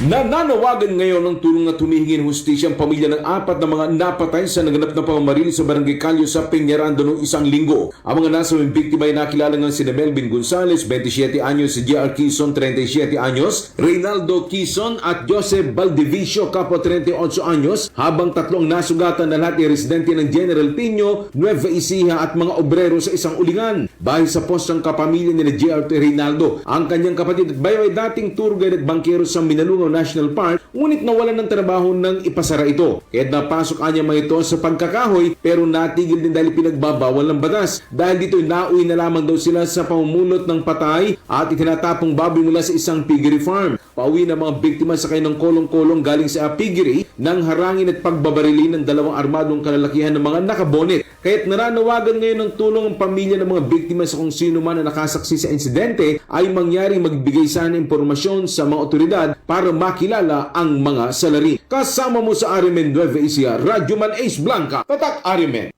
Nananawagan ngayon ng tulong na tumihingin hustisya ang pamilya ng apat na mga napatay sa naganap na pamamaril sa barangay Calio sa Peñarando noong isang linggo. Ang mga nasawing biktima ay nakilala ng sina Melvin Gonzales, 27 anyos, si J.R. Quezon, 37 anyos, Reynaldo Quezon at Joseph Valdivicio, kapwa 38 anyos, habang tatlong nasugatan na lahat ay residente ng General Pino, Nueva Ecija at mga obrero sa isang ulingan. Bahil sa postang kapamilya ni J.R. Reynaldo, ang kanyang kapatid at bayo ay dating tour guide at bankero sa Minalungaw National Park, ngunit nawalan ng trabaho nang ipasara ito. Kaya napasok anya mga ito sa pagkakahoy pero natigil din dahil pinagbabawal ng batas. Dahil dito nauwi na lamang daw sila sa pamumulot ng patay at itinatapong baboy mula sa isang piggery farm. Pauwi ng mga biktima sa ng kolong-kolong galing sa piggery nang harangin at pagbabarili ng dalawang armadong kalalakihan ng mga nakabonet. Kaya't nananawagan ngayon ng tulong ang pamilya ng mga biktima sa kung sino man na nakasaksi sa insidente ay mangyari magbigay sana impormasyon sa mga otoridad para makilala ang mga salari. Kasama mo sa Arimen Nueva Ecija, Radyo Man Ace Blanca, Tatak Arimen.